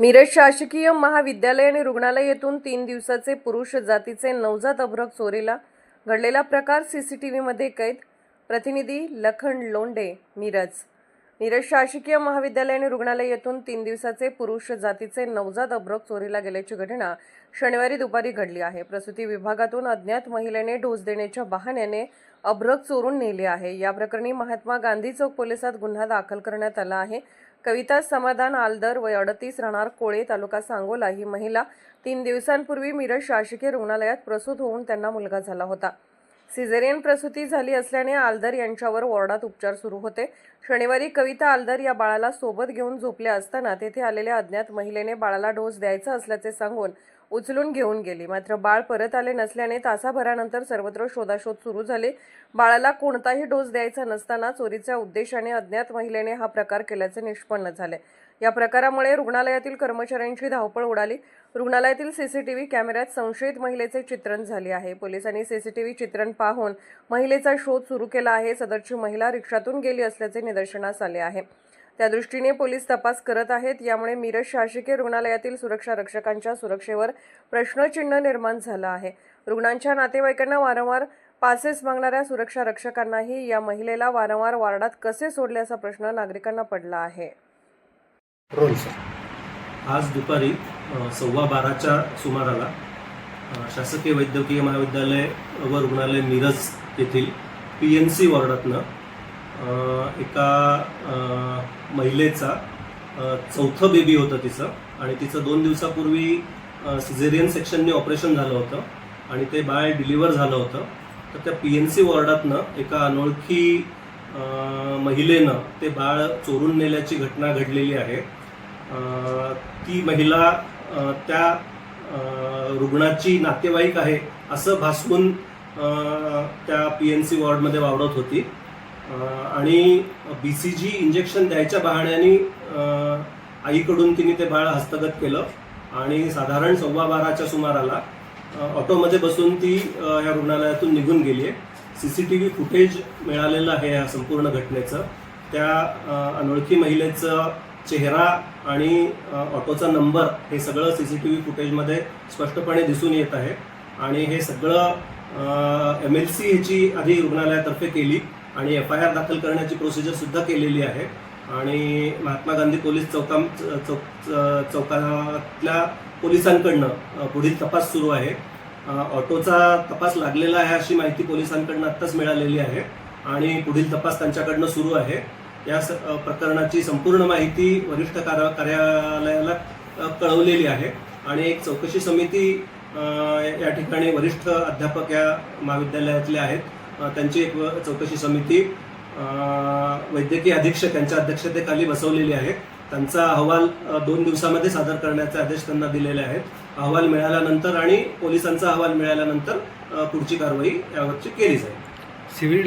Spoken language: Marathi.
मिरज शासकीय महाविद्यालय आणि रुग्णालय येथून तीन दिवसाचे पुरुष जातीचे नवजात अभ्रक चोरीला घडलेला प्रकार सीसीटीव्हीमध्ये कैद. प्रतिनिधी लखन लोंडे मिरज. मिरज शासकीय महाविद्यालय आणि रुग्णालय येथून तीन दिवसाचे पुरुष जातीचे नवजात अभ्रक चोरीला गेल्याची घटना शनिवारी दुपारी घडली आहे. प्रसूती विभागातून अज्ञात महिलेने डोस देण्याच्या बहाण्याने अभ्रक चोरून नेले आहे. या प्रकरणी महात्मा गांधी चौक पोलिसात गुन्हा दाखल करण्यात आला आहे. कविता समाधान आलदर वय अडतीस राहणार कोळे तालुका सांगोला. ही महिला तीन दिवसांपूर्वी मिरज शासकीय रुग्णालयात प्रसूत होऊन त्यांना मुलगा झाला होता. सिझेरियन प्रसूती झाली असल्याने आलदर यांच्यावर वॉर्डात उपचार सुरू होते. शनिवारी कविता आलदर या बाळाला सोबत घेऊन झोपल्या असताना तेथे आलेल्या अज्ञात महिलेने बाळाला डोस द्यायचा असल्याचे सांगून उचलून घेऊन गेली. मात्र बाळ परत आले नसल्याने तासाभरानंतर सर्वत्र शोधाशोध सुरू झाले. बाळाला कोणताही डोस द्यायचा नसताना चोरीच्या उद्देशाने अज्ञात महिलेने हा प्रकार केल्याचे निष्पन्न झाले. या प्रकारामुळे रुग्णालयातील कर्मचाऱ्यांची धावपळ उडाली. रुग्णालयातील सीसीटीव्ही कॅमेऱ्यात संशयित महिलेचे चित्रण झाले आहे. पोलिसांनी सीसीटीव्ही चित्रण पाहून महिलेचा शोध सुरू केला आहे. सदरची महिला रिक्षातून गेली असल्याचे निदर्शनास आले आहे. त्या दृष्टीने पोलीस तपास करत आहेत. यामुळे मिरज शासकीय रुग्णालयातील सुरक्षा रक्षकांच्या सुरक्षेवर प्रश्नचिन्ह निर्माण झालं आहे. रुग्णांच्या नातेवाईकांना वारंवार पासेस मागणाऱ्या सुरक्षा रक्षकांनाही या महिलेला वारंवार वार्डात कसे सोडले असा प्रश्न नागरिकांना पडला आहे. आज दुपारी सव्वा बाराच्या सुमाराला शासकीय वैद्यकीय महाविद्यालय व रुग्णालय मिरज येथील पी एन सी वॉर्डातनं एका महिलेचा चौथं बेबी होतं तिचं. आणि तिचं दोन दिवसापूर्वी सिझेरियन सेक्शनने ऑपरेशन झालं होतं. आणि ते बाळ डिलिव्हर झालं होतं. तर त्या पी एन सी वॉर्डातनं एका अनोळखी महिलेनं ते बाळ चोरून नेल्याची घटना घडलेली आहे. ती महिला त्या रुग्णाची नातेवाईक आहे असं भासवून त्या पी एन सी वॉर्डमध्ये वावरत होती. आणि बी सी जी इंजेक्शन द्यायच्या बहाण्याने आईकडून तिने ते बाळ हस्तगत केलं आणि साधारण सव्वा बाराच्या सुमाराला ऑटोमध्ये बसून ती या रुग्णालयातून निघून गेली आहे. C C T V footage मिळालेलं आहे या संपूर्ण घटनेचं. त्या अनोळखी महिलेचं चेहरा आणि ऑटोचा नंबर हे सगळं सी सी टी व्ही फुटेजमध्ये स्पष्टपणे दिसून येत आहे. आणि हे सगळं एम एल सी ह्याची आधी रुग्णालयातर्फे केली. आणि एफ आय आर दाखल करण्याची प्रोसिजर सुद्धा केलेली आहे. आणि महात्मा गांधी पोलीस चौका चौक चौकातल्या पोलिसांकडनं पुढील तपास सुरू आहे. ऑटोचा तपास लागलेला आहे अशी माहिती पोलिसांकडनं आत्ताच मिळालेली आहे. आणि पुढील तपास त्यांच्याकडनं सुरू आहे. या स- प्रकरणाची संपूर्ण माहिती वरिष्ठ कार्य- कार्यालयाला कळवलेली आहे. आणि एक चौकशी समिती या ठिकाणी वरिष्ठ अध्यापक या महाविद्यालयातले आहेत. त्यांची एक चौकशी समिती वैद्यकीय अधीक्षक यांच्या अध्यक्षतेखाली बसवलेली आहे. त्यांचा अहवाल दोन दिवसामध्ये सादर करण्याचे आदेश त्यांना दिलेले आहेत. अहवाल मिळाल्यानंतर आणि पोलिसांचा अहवाल मिळाल्यानंतर पुढची कारवाई यावरची केली जाईल. सिव्हिल